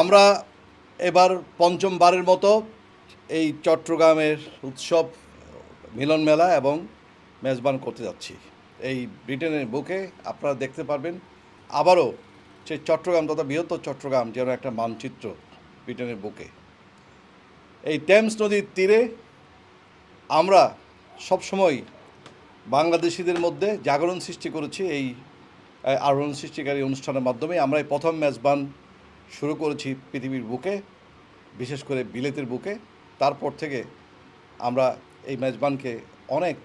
আমরা এবার পঞ্চমবারের মতো এই চট্টগ্রামের উৎসব, মিলন মেলা এবং মেজবান করতে যাচ্ছি। এই ব্রিটেনের বুকে আপনারা দেখতে পারবেন আবারও সেই চট্টগ্রাম তথা বৃহত্তর চট্টগ্রাম যেন একটা মানচিত্র ব্রিটেনের বুকে। এই টেমস নদীর তীরে আমরা সবসময় বাংলাদেশিদের মধ্যে জাগরণ সৃষ্টি করেছি। এই আলোড়ন সৃষ্টিকারী অনুষ্ঠানের মাধ্যমে আমরা এই প্রথম মেজবান শুরু করেছি পৃথিবীর বুকে, বিশেষ করে বিলেতের বুকে। তারপর থেকে আমরা এই মেজবানকে অনেক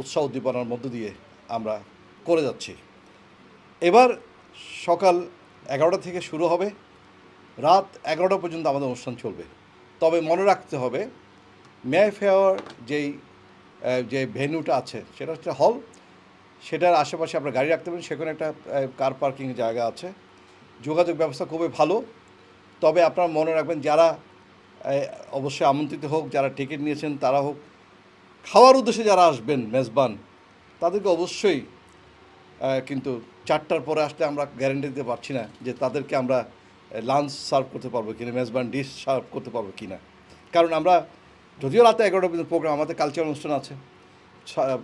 উৎসাহ উদ্দীপনার মধ্য দিয়ে আমরা করে যাচ্ছি। এবার সকাল এগারোটা থেকে শুরু হবে। রাত এগারোটা পর্যন্ত আমাদের অনুষ্ঠান চলবে। তবে মনে রাখতে হবে, মে ফেয়ার যেই যে ভেন্যুটা আছে, সেটা হচ্ছে হল। সেটার আশেপাশে আপনারা গাড়ি রাখতে পারেন। সেখানে একটা কার পার্কিং জায়গা আছে। যোগাযোগ ব্যবস্থা খুবই ভালো। তবে আপনারা মনে রাখবেন যারা অবশ্যই আমন্ত্রিত হোক, যারা টিকিট নিয়েছেন তারা হোক, খাওয়ার উদ্দেশ্যে যারা আসবেন মেজবান, তাদেরকে অবশ্যই কিন্তু চারটার পরে আসলে আমরা গ্যারেন্টি দিতে পারছি না যে তাদেরকে আমরা লাঞ্চ সার্ভ করতে পারব কিনা, মেজবান ডিশ সার্ভ করতে পারব কিনা। কারণ আমরা, যদিও রাতে এগারোটা পর্যন্ত প্রোগ্রাম আমাদের কালচারাল অনুষ্ঠান আছে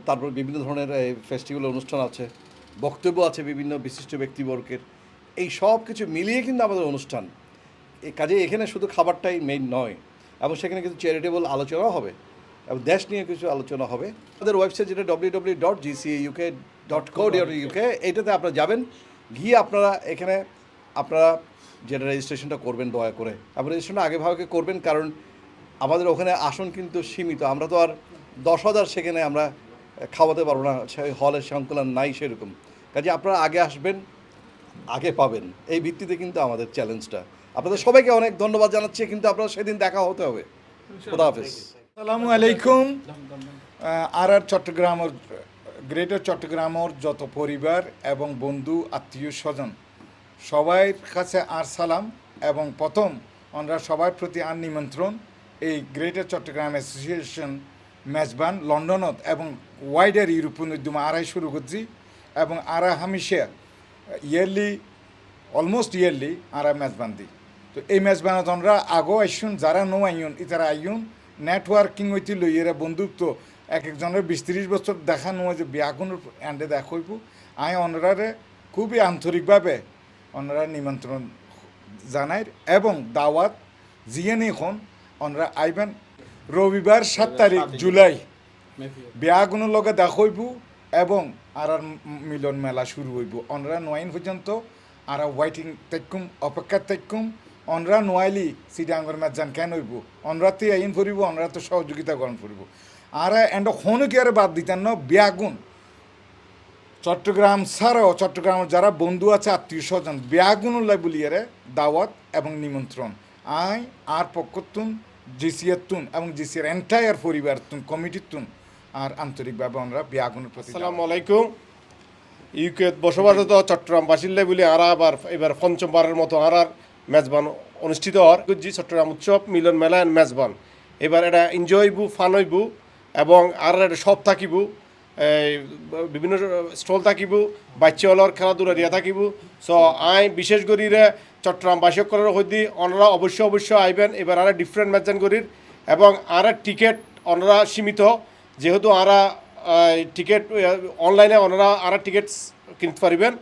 তারপর বিভিন্ন ধরনের ফেস্টিভ্যাল অনুষ্ঠান আছে, বক্তব্য আছে বিভিন্ন বিশিষ্ট ব্যক্তিবর্গের। এই সব কিছু মিলিয়ে কিন্তু আমাদের অনুষ্ঠান। কাজে এখানে শুধু খাবারটাই মেইন নয়, এবং সেখানে কিছু চ্যারিটেবল আলোচনাও হবে, এবং দেশ নিয়ে কিছু আলোচনা হবে। আমাদের ওয়েবসাইট যেটা W W dot GCA UK dot co dot UK এইটাতে আপনারা যাবেন, গিয়ে আপনারা এখানে আপনারা যেটা রেজিস্ট্রেশনটা করবেন দয়া করে, এবং রেজিস্ট্রেশনটা আগে ভাগে করবেন, কারণ আমাদের ওখানে আসন কিন্তু সীমিত, আমরা তো আর দশ হাজার সেখানে আমরা খাওয়াতে পারব না হলের সংকলন নাই সেরকম। কাজে আপনারা আগে আসবেন পাবেন। এই ভিত্তিতে কিন্তু আমাদের চ্যালেঞ্জটা। আপনাদের সবাইকে অনেক ধন্যবাদ জানাচ্ছি, কিন্তু আপনারা সেদিন দেখা হতে হবে। খুদা হাফেজ। আসসালামু আলাইকুম। আর আর চট্টগ্রামের, গ্রেটার চট্টগ্রামের যত পরিবার এবং বন্ধু, আত্মীয় স্বজন, সবাই কাছে আর সালাম এবং প্রথম আমরা সবার প্রতি আর নিমন্ত্রণ, এই গ্রেটার চট্টগ্রাম অ্যাসোসিয়েশন মেজবান, লন্ডনত এবং ওয়াইডার ইউরোপিয়ান উদ্যমে আড়াই শুরু করছি এবং আরা হামিশা ইয়ারলি অলমোস্ট ইয়ারলি আরা মেজবান দিই তো এই মেজবানত আমরা আগো আইসুন যারা নো আইন ইতারা আইন নেটওয়ার্কিং হইতে লই এরা বন্ধুত্ব এক একজনের বিশ ত্রিশ বছর দেখা নয় যে বিয়াগুনের এন্ডে দেখা হইব। আই অনরারে খুবই আন্তরিকভাবে অনরা নিমন্ত্রণ জানাই এবং দাওয়াত জিয়ে এখন অনরা আইবেন রবিবার সাত তারিখ জুলাই। বিয়াগুনের লগে দেখা হইব এবং আর মিলন মেলা শুরু হইব। অনরা নোয়াইন পর্যন্ত আর ওয়াইটিং তেকুম অপেক্ষা তেকুম অনরা নোয়াইলি সিডাঙ্গর মেজান কেন হইব? অনরাতে আইন ফুরিব, অনরা তো সহযোগিতা গ্রহণ ফুরিব। আর এন্ড হনু কি আর বাদ দিতেন না, বিয়াগুন। চট্টগ্রাম ছাড়াও চট্টগ্রামের যারা বন্ধু আছে, আত্মীয় স্বজন বিয়াগুনুল্লাহ বলিয়ারে দাওয়াত এবং নিমন্ত্রণ। আই, আর পক্ষতুন জিসিএর তুন এবং জিসিএর এন্টায়ার পরিবার তুন কমিটির তুন আর আন্তরিকভাবে আমরা বিয়াগুনের প্রতি আসসালামু আলাইকুম। ইউকে বসবাসরত চট্টগ্রামবাসীর বলে আর আবার এবার পঞ্চমবারের মতো আর আর মেজবান অনুষ্ঠিত হওয়ার। জি চট্টগ্রাম উৎসব, মিলন মেলা মেজবান। এবার এটা এনজয় হইব ফান হইব এবং আর এটা সব থাকিব বিভিন্ন স্টল থাকিব বাচ্চা হলর খেলাধুলা দিয়া থাকিব। সো আই বিশেষ করি রে চট্টগ্রাম বাসীসকলের সৈতে অনরা অবশ্যই অবশ্যই আইবেন। এবার আর ডিফারেন্ট মেজান করির এবং আর টিকেট অনরা সীমিত যেহেতু আরা টিকিট অনলাইনে ওনারা আর টিকিট কিনতে পারবেন।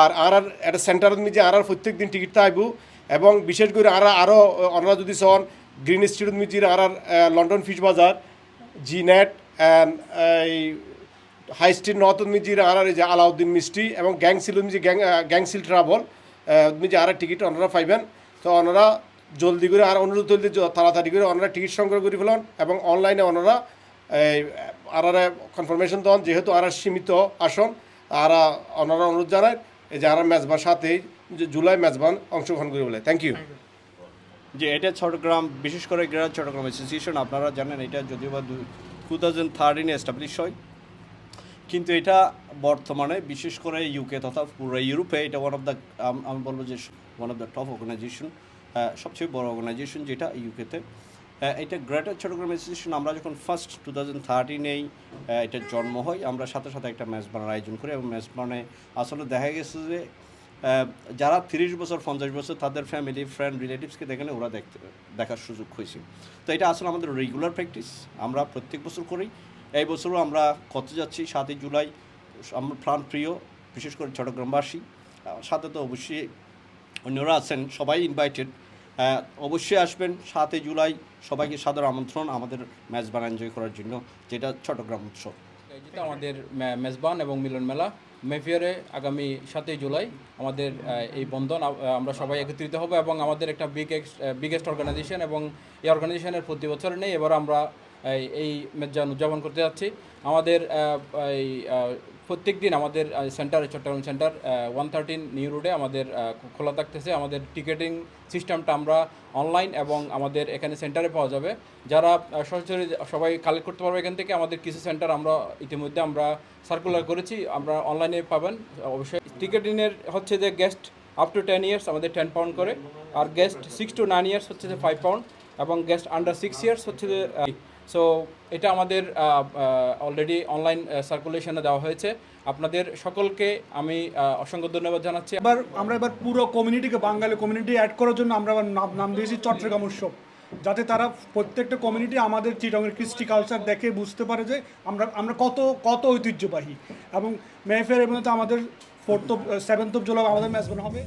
আর আর একটা সেন্টার যে আর আর প্রত্যেক দিন টিকিট আইব। এবং বিশেষ করে আর আরও ওনারা যদি সন গ্রিন স্ট্রিট মিজির আর লন্ডন ফিশ বাজার জি নেট এই হাই স্ট্রিট নর্থ মিজির আর যে আলাউদ্দিন মিষ্টি এবং গ্যাং সিল মিজি গ্যাং গ্যাংসিল ট্রাভেল মিজি আর টিকিট ওনারা পাইবেন। তো ওনারা জলদি করে আর অনুরোধ করলে তাড়াতাড়ি করে ওনারা টিকিট সংগ্রহ করে ফেলুন এবং অনলাইনে ওনারা এই আর আর কনফার্মেশন দেন যেহেতু আর সীমিত আসন আর ওনারা অনুরোধ জানায় যে আর মেজবান সাথেই যে জুলাই মেজবান অংশগ্রহণ করে বলে। থ্যাংক ইউ যে এটা চট্টগ্রাম, বিশেষ করে গ্রেটার চট্টগ্রাম অ্যাসোসিয়েশন আপনারা জানেন এটা যদিও বা টু থাউজেন্ড থার্টিনে এস্টাবলিশ হয়। কিন্তু এটা বর্তমানে বিশেষ করে ইউকে তথা পুরো ইউরোপে এটা ওয়ান অফ দ্য আমি বলব যে one of the top organisation সবচেয়ে বড় অর্গানাইজেশন যেটা ইউকেতে এটা গ্রেটার চট্টগ্রাম অ্যাসোসিয়েশন আমরা যখন ফার্স্ট টু থাউজেন্ড থার্টিনেই এটার জন্ম হয় আমরা সাথে সাথে একটা ম্যাচ বানার আয়োজন করি এবং ম্যাচ বানে আসলে দেখা গেছে যে যারা তিরিশ বছর, পঞ্চাশ বছর তাদের ফ্যামিলি ফ্রেন্ড রিলেটিভসকে দেখেন ওরা দেখতে, দেখার সুযোগ হয়েছে তো এটা আসলে আমাদের রেগুলার প্র্যাকটিস আমরা প্রত্যেক বছর করি। এই বছরও আমরা করতে যাচ্ছি, সাতই জুলাই, আমার প্রাণ প্রিয়, বিশেষ করে চট্টগ্রামবাসী। সাথে তো অবশ্যই অন্যরা আছেন, সবাই ইনভাইটেড অবশ্যই আসবেন। সাতই জুলাই সবাইকে সাদর আমন্ত্রণ আমাদের মেজবান এনজয় করার জন্য, যেটা চট্টগ্রাম উৎসব। আমাদের মেজবান এবং মিলন মেলা, মেফিয়ারে আগামী সাতই জুলাই আমাদের এই বন্ধন আমরা সবাই একত্রিত হব এবং আমাদের একটা বিগ বিগেস্ট অর্গানাইজেশন এবং এই অর্গানাইজেশনের প্রতি বছর নেই, এবার আমরা এই- উদযাপন করতে যাচ্ছি। আমাদের এই প্রত্যেক দিন আমাদের centre, Chattogram centre one thirteen new রোডে আমাদের খোলা থাকতেছে। আমাদের টিকেটিং সিস্টেমটা আমরা অনলাইন এবং আমাদের এখানে সেন্টারে পাওয়া যাবে। যারা সরাসরি সবাই কালেক্ট করতে পারবে এখান থেকে, আমাদের কিছু সেন্টার আমরা ইতিমধ্যে আমরা সার্কুলার করেছি। আমরা অনলাইনে পাবেন, অবশ্যই। টিকেটিংয়ের হচ্ছে যে guest up to ten years আমাদের টেন পাউন্ড করে। আর guest six to nine years হচ্ছে যে ফাইভ পাউন্ড এবং গেস্ট আন্ডার সিক্স ইয়ার্স হচ্ছে যে সো এটা আমাদের অলরেডি অনলাইন সার্কুলেশনে দেওয়া হয়েছে। আপনাদের সকলকে আমি অসংখ্য ধন্যবাদ জানাচ্ছি। এবার আমরা এবার পুরো কমিউনিটিকে বাঙালি কমিউনিটি অ্যাড করার জন্য আমরা আবার নাম নাম দিয়েছি চট্টগ্রাম উৎসব। যাতে তারা প্রত্যেকটা কমিউনিটি আমাদের চিটংয়ের কৃষ্টি কালচার দেখে বুঝতে পারে যে আমরা আমরা কত কত ঐতিহ্যবাহী। এবং মেহফের এবং আমাদের ফোর্থ সেভেন্থ অফ জুলাই আমাদের ম্যাচ হবে।